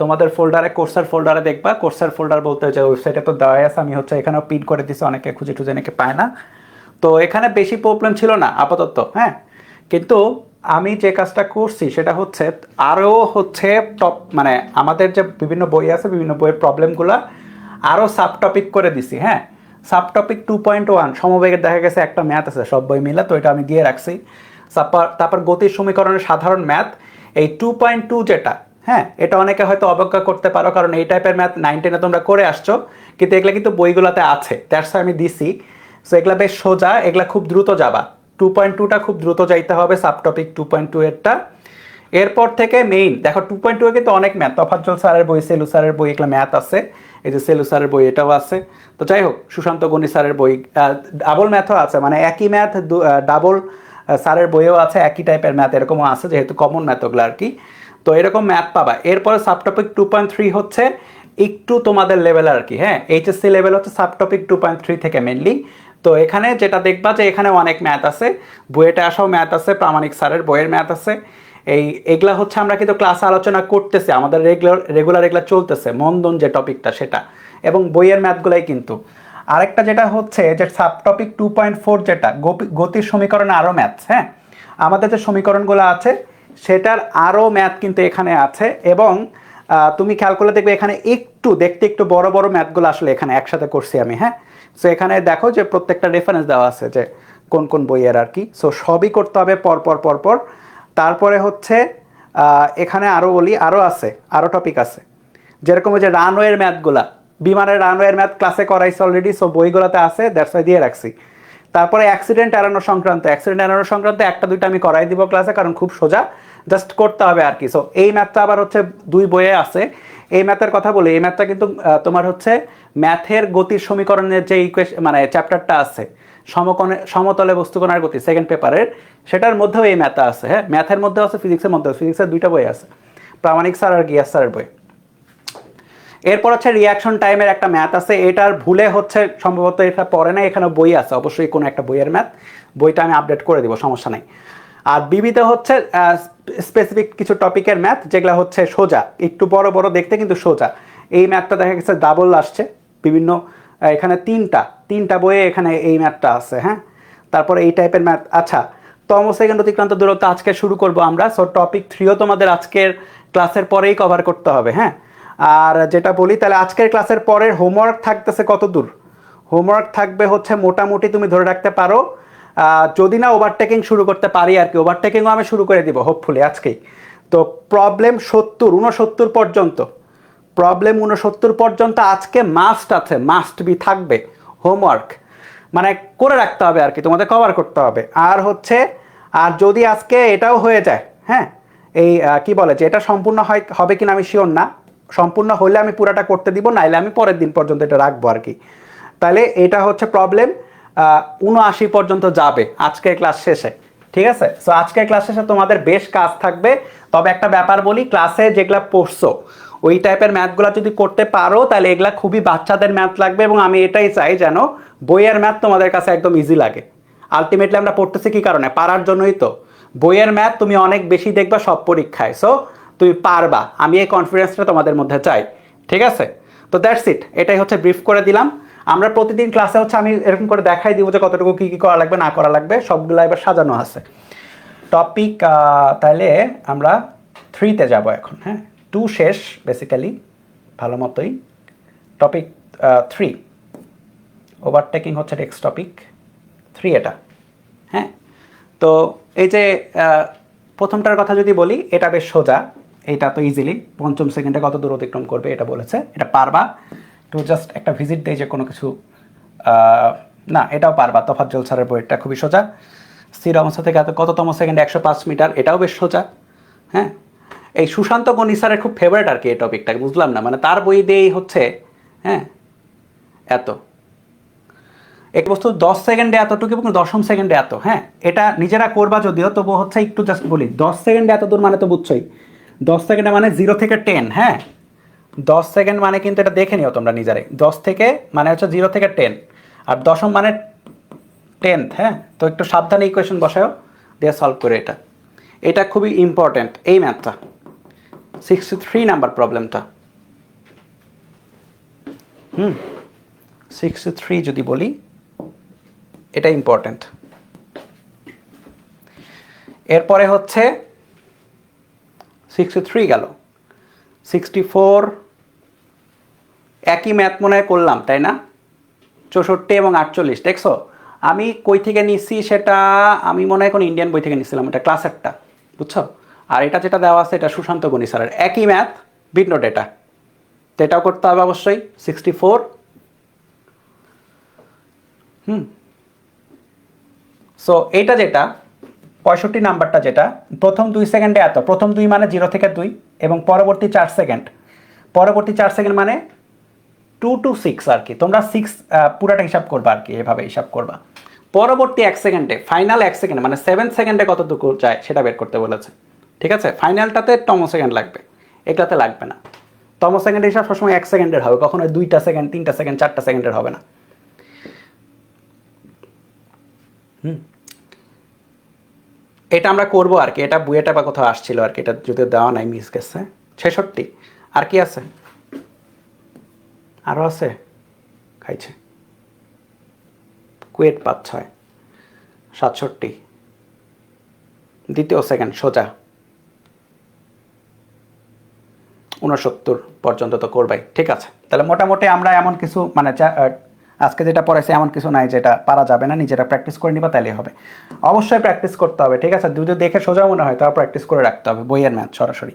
তোমাদের ফোল্ডারে কোর্সার ফোল্ডারে দেখবা। কোর্সার ফোল্ডার বলতে যে ওয়েবসাইটে তো দেওয়াই আছে। আমি হচ্ছে এখানেও পিন করে দিছি, অনেকে খুঁজে টুজে নাকি পায় না। তো এখানে বেশি প্রবলেম ছিল না, আপাতত হ্যাঁ? কিন্তু আমি যে কাজটা করছি, সেটা হচ্ছে আরও হচ্ছে টপ মানে আমাদের যে বিভিন্ন বই আছে, বিভিন্ন বইয়ের প্রবলেমগুলো আরও সাব টপিক করে দিছি হ্যাঁ? Sub topic two point one সমবেগের দেখা গেছে একটা ম্যাথ আছে, সব বই মিলে, তো এটা আমি দিয়ে রাখছি। তারপর তারপর গতির সমীকরণের সাধারণ ম্যাথ এই টু পয়েন্ট টু যেটা হ্যাঁ এটা অনেকে হয়তো অবজ্ঞা করতে পারো, কারণ এই টাইপের ম্যাথ নাইন টেনে তোমরা করে আসছো, কিন্তু এগুলো কিন্তু বইগুলোতে আছে। দ্যাটস আমি দিছি। সো এগুলা বেশ সোজা, এগুলা খুব দ্রুত যাবা। টু পয়েন্ট টুটা খুব দ্রুত যাইতে হবে sub topic two point two. এরটা এরপর থেকে মেইন দেখো টু পয়েন্ট টু কিন্তু অনেক ম্যাথ তফাজ্জল স্যারের বই, সেলু স্যারের বই, এগুলো ম্যাথ আছে। এই যে সেলু স্যারের বই, এটাও আছে। তো যাই হোক, সুশান্ত গণি স্যারের বই ডাবল ম্যাথও আছে মানে একই ম্যাথ ডাবল স্যারের বইও আছে, একই টাইপের ম্যাথ এরকমও আছে, যেহেতু কমন ম্যাথ ওগুলো আর কি। তো এরকম ম্যাথ পাবা। এরপরে সাবটপিক টু পয়েন্ট থ্রি হচ্ছে একটু তোমাদের লেভেল আর কি হ্যাঁ? এইচএসসি লেভেল হচ্ছে সাবটপিক টু পয়েন্ট থ্রি থেকে মেনলি তো এখানে যেটা দেখবা যে এখানে অনেক ম্যাথ আছে। বইয়েটা আসাও ম্যাথ আছে, প্রামাণিক স্যারের বইয়ের ম্যাথ আছে। এই, এগুলা হচ্ছে আমরা কিন্তু ক্লাসে আলোচনা করতেছি, আমাদের রেগুলার রেগুলার এগুলা চলতেছে, মন্দন যে টপিকটা সেটা। এবং বইয়ের ম্যাথগুলাই কিন্তু। আরেকটা যেটা হচ্ছে যে sub topic two point four যেটা গতির সমীকরণে আরও ম্যাথ হ্যাঁ? আমাদের যে সমীকরণগুলো আছে সেটার আরও ম্যাথ কিন্তু এখানে আছে এবং তুমি খেয়াল করলে দেখবে এখানে একটু, দেখতে একটু বড় বড় ম্যাথগুলো আসলে এখানে একসাথে করছি আমি হ্যাঁ? সো এখানে দেখো যে প্রত্যেকটা রেফারেন্স দেওয়া আছে যে কোন কোন বইয়ের আর কি। সো সবই করতে হবে পর পর পর পর। তারপরে হচ্ছে এখানে আরও বলি, আরও আছে, আরও টপিক আছে। যেরকম যে রানওয়ের ম্যাথগুলা বিমানের রানওয়ের ম্যাথ ক্লাসে করাইছে অলরেডি সো বইগুলোতে আছে দ্যাটস দিয়ে রাখছি। তারপরে অ্যাক্সিডেন্ট এড়ানো সংক্রান্ত অ্যাক্সিডেন্ট এড়ানো সংক্রান্ত একটা, দুইটা আমি করাই দিব ক্লাসে কারণ খুব সোজা। জাস্ট করতে হবে আর কি। সো এই ম্যাথটা আবার হচ্ছে দুই বইয়ে আছে। এই ম্যাথের কথা বলি, এই ম্যাথটা কিন্তু তোমার হচ্ছে ম্যাথের গতির সমীকরণের যে ইকুয়েশন মানে চ্যাপ্টারটা আছে, সমকোণে, সমতলে বস্তুকণার গতি সেকেন্ড পেপারের সেটার মধ্যেও এই ম্যাথটা আছে হ্যাঁ? ম্যাথের মধ্যেও আছে ফিজিক্সের মধ্যেও ফিজিক্সের দুইটা বই আছে। প্রামাণিক স্যার আর গিয়াস স্যারের বই। এরপর হচ্ছে রিয়াকশন টাইমের একটা ম্যাথ আছে। এটার ভুলে হচ্ছে সম্ভবত এটা পড়ে না এখানে বই আছে, অবশ্যই কোনো একটা বইয়ের ম্যাথ বইটা আমি আপডেট করে দিব, সমস্যা নাই। আর বিবিতে হচ্ছে স্পেসিফিক কিছু টপিকের ম্যাথ যেগুলো হচ্ছে সোজা। একটু বড় বড় দেখতে কিন্তু সোজা। এই ম্যাথটা দেখা গেছে ডাবল আসছে, বিভিন্ন এখানে তিনটা তিনটা বইয়ে এখানে এই ম্যাথটা আছে হ্যাঁ? তারপরে এই টাইপের ম্যাথ আচ্ছা তম সেকেন্ড অতিক্রান্ত দূরত্ব আজকে শুরু করব আমরা। সো টপিক থ্রিও তোমাদের আজকের ক্লাসের পরেই কভার করতে হবে হ্যাঁ? আর যেটা বলি, তাহলে আজকের ক্লাসের পরের হোমওয়ার্ক থাকতেছে কত দূর? হোমওয়ার্ক থাকবে হচ্ছে মোটামুটি তুমি ধরে রাখতে পারো যদি না ওভারটেকিং শুরু করতে পারি আর কি ওভারটেকিংও আমি শুরু করে দিব হোপফুলি আজকেই। তো প্রবলেম সত্তর উনসত্তর পর্যন্ত। প্রবলেম উনসত্তর পর্যন্ত আজকে মাস্ট আছে মাস্ট বি থাকবে হোমওয়ার্ক মানে করে রাখতে হবে আর কি, তোমাদের কভার করতে হবে। আর হচ্ছে, আর যদি আজকে এটাও হয়ে যায় হ্যাঁ এই কি বলে যে এটা সম্পূর্ণ হয়, হবে কিনা আমি শিওর না। সম্পূর্ণ হলে আমি পুরাটা করতে দিব, নাইলে আমি পরের দিন পর্যন্ত এটা রাখব আর কি। তাহলে এটা হচ্ছে প্রবলেম উনআশি পর্যন্ত যাবে আজকের ক্লাস শেষে, ঠিক আছে? সো আজকের ক্লাস শেষে তোমাদের বেশ কাজ থাকবে। তবে একটা ব্যাপার বলি ক্লাসে যেগুলা পড়ছো, ওই টাইপের ম্যাথগুলো যদি করতে পারো, তাহলে এগুলা খুবই বাচ্চাদের ম্যাথ লাগবে এবং আমি এটাই চাই যেন বইয়ের ম্যাথ তোমাদের কাছে একদম ইজি লাগে। আলটিমেটলি আমরা পড়তেছি কি কারণে? পারার জন্যই তো। বইয়ের ম্যাথ তুমি অনেক বেশি দেখবা সব পরীক্ষায়। সো তুমি পারবা। আমি এই কনফিডেন্সটা তোমাদের মধ্যে চাই। ঠিক আছে? তো দ্যাটস ইট এটাই হচ্ছে ব্রিফ করে দিলাম। আমরা প্রতিদিন ক্লাসে হচ্ছে আমি এরকম করে দেখাই দিব যে কতটুকু কী কী করা লাগবে, না করা লাগবে। সবগুলো এবার সাজানো আছে। টপিক তাহলে আমরা থ্রিতে যাব এখন হ্যাঁ? টু শেষ বেসিক্যালি ভালো মতোই। টপিক থ্রি ওভারটেকিং হচ্ছে নেক্সট টপিক থ্রি এটা হ্যাঁ? তো এই যে প্রথমটার কথা যদি বলি, এটা বেশ সোজা। এটা তো ইজিলি পঞ্চম সেকেন্ডে কত দূর অতিক্রম করবে এটা বলেছে, এটা পারবা। তো জাস্ট একটা ভিজিট দেয় যে কোনো কিছু না, এটাও পারবা। তফাজ্জল স্যারের বইটা খুবই সোজা। স্থির অবস্থা থেকে এত কততম সেকেন্ডে একশো পাঁচ মিটার, এটাও বেশ সোজা। হ্যাঁ? এই সুশান্ত গণি স্যারের খুব ফেভারিট আর কি এই টপিকটা বুঝলাম না? মানে তার বই দিয়েই হচ্ছে হ্যাঁ? এত। এক বস্তু দশ সেকেন্ডে এতটুকু এবং দশম সেকেন্ডে এত হ্যাঁ? এটা নিজেরা করবা যদিও তবু হচ্ছে একটু জাস্ট বলি, দশ সেকেন্ডে এত দূর মানে তো বুঝছোই। দশ সেকেন্ডে মানে জিরো থেকে টেন হ্যাঁ? দশ সেকেন্ড মানে কিন্তু এটা দেখে নিও তোমরা নিজেরাই। দশ থেকে মানে হচ্ছে জিরো থেকে টেন আর দশম মানে টেন্থ হ্যাঁ? তো একটু সাবধানে ইকুয়েশন বসাও দিয়ে সলভ করে এটা। এটা খুবই ইম্পর্ট্যান্ট এই ম্যাথটা সিক্সটি থ্রি নাম্বার প্রবলেমটা হুম? সিক্সটি থ্রি যদি বলি, এটা ইম্পর্ট্যান্ট এরপরে হচ্ছে সিক্সটি থ্রি গেল। সিক্সটি ফোর একই ম্যাথ মনে হয় করলাম, তাই না? চৌষট্টি এবং আটচল্লিশ, দেখছ? আমি কই থেকে নিচ্ছি সেটা? আমি মনে হয় কোনো ইন্ডিয়ান বই থেকে নিচ্ছিলাম এটা ক্লাসেরটা বুঝছ? আর এটা যেটা দেওয়া আছে এটা সুশান্ত গণি স্যারের। একই ম্যাথ ভিন্ন ডেটা তো এটাও করতে হবে অবশ্যই সিক্সটি ফোর হুম। সো এইটা যেটা পঁয়ষট্টি নাম্বারটা যেটা, প্রথম দুই সেকেন্ডে এত, প্রথম দুই মানে জিরো থেকে দুই, এবং পরবর্তী চার সেকেন্ড। পরবর্তী চার সেকেন্ড মানে টু টু সিক্স আর কি। তোমরা সিক্স পুরাটা হিসাব করবা আর কি, এভাবে হিসাব করবা। পরবর্তী এক সেকেন্ডে ফাইনাল এক সেকেন্ড মানে সেভেন সেকেন্ডে কতটুকু যায় সেটা বের করতে বলেছে। ঠিক আছে? ফাইনালটাতে টমো সেকেন্ড লাগবে, এটাতে লাগবে না। টমো সেকেন্ড হিসাব সবসময় এক সেকেন্ডের হবে কখনো দুইটা সেকেন্ড, তিনটা সেকেন্ড, চারটা সেকেন্ডের হবে না। এটা আমরা করব আর কি, এটা বুয়েটা বা কোথাও আসছিল আর কি, এটা যদি দেওয়া নাই, মিস গেছে। ছেষট্টি। আর কি আছে? আরও আছে? খাইছে। কুয়েট পাঁচ ছয়। সাতষট্টি। দ্বিতীয় সেকেন্ড সোজা। উনসত্তর পর্যন্ত তো করবাই। ঠিক আছে। তাহলে মোটামুটি আমরা এমন কিছু মানে আজকে যেটা পড়াইছে এমন কিছু নাই যেটা পারা যাবে না, নিজেরা প্র্যাকটিস করে নিবা তাহলেই হবে। অবশ্যই প্র্যাকটিস করতে হবে, ঠিক আছে? দুটো দেখে সোজা মনে হয় তাও প্র্যাকটিস করে রাখতে হবে, বইয়ের ম্যাথ সরাসরি।